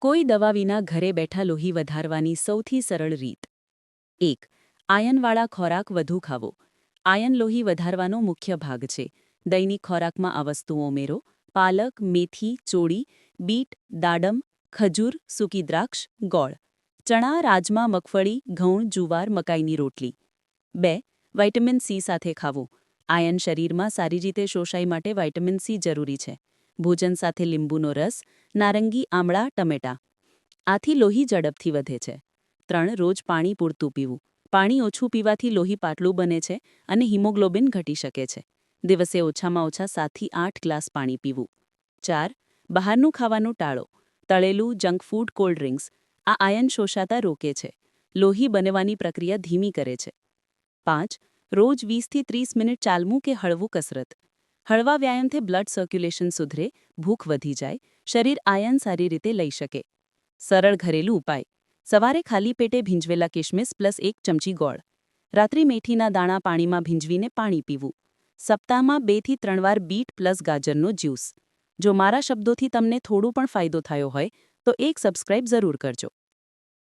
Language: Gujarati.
કોઈ દવા વિના ઘરે બેઠા લોહી વધારવાની સૌથી સરળ રીત. એક, આયનવાળા ખોરાક વધુ ખાવો. આયન લોહી વધારવાનો મુખ્ય ભાગ છે. દૈનિક ખોરાકમાં આ વસ્તુઓ ઉમેરો. પાલક, મેથી, ચોળી, બીટ, દાડમ, ખજૂર, સૂકી દ્રાક્ષ, ગોળ. ચણા, રાજમા, મગફળી, ઘઉં, જુવાર, મકાઈની રોટલી. બે વાઇટામિન સી સાથે ખાવું. આયન શરીરમાં સારી રીતે શોષાય માટે વાઇટામિન સી જરૂરી છે. ભોજન સાથે લીંબુનો રસ, નારંગી, આમળા, ટમેટા. આથી લોહી ઝડપથી વધે છે. ત્રણ, રોજ પાણી પૂરતું પીવું. પાણી ઓછું પીવાથી લોહી પાતળું બને છે અને હિમોગ્લોબિન ઘટી શકે છે. દિવસે ઓછામાં ઓછા સાતથી આઠ ગ્લાસ પાણી પીવું. ચાર, બહારનું ખાવાનું ટાળો. તળેલું જંક ફૂડ કોલ્ડ ડ્રિંક્સ. આ આયન શોષાતા રોકે છે. લોહી બનવાની પ્રક્રિયા ધીમી કરે છે. પાંચ, રોજ વીસથી ત્રીસ મિનિટ ચાલવું કે હળવું કસરત. હળવા વ્યાયામથી બ્લડ સર્ક્યુલેશન સુધરે, ભૂખ વધી જાય, શરીર આયન સારી રીતે લઈ શકે. સરળ ઘરેલું ઉપાય. સવારે ખાલી પેટે ભીંજવેલા કિશમિશ પ્લસ એક ચમચી ગોળ. રાત્રિ મેથીના દાણા પાણીમાં ભીંજવીને પાણી પીવું. સપ્તાહમાં બેથી ત્રણ વાર બીટ પ્લસ ગાજરનો જ્યુસ. જો મારા શબ્દોથી તમને થોડું પણ ફાયદો થયો હોય, તો એક સબસ્ક્રાઇબ જરૂર કરજો.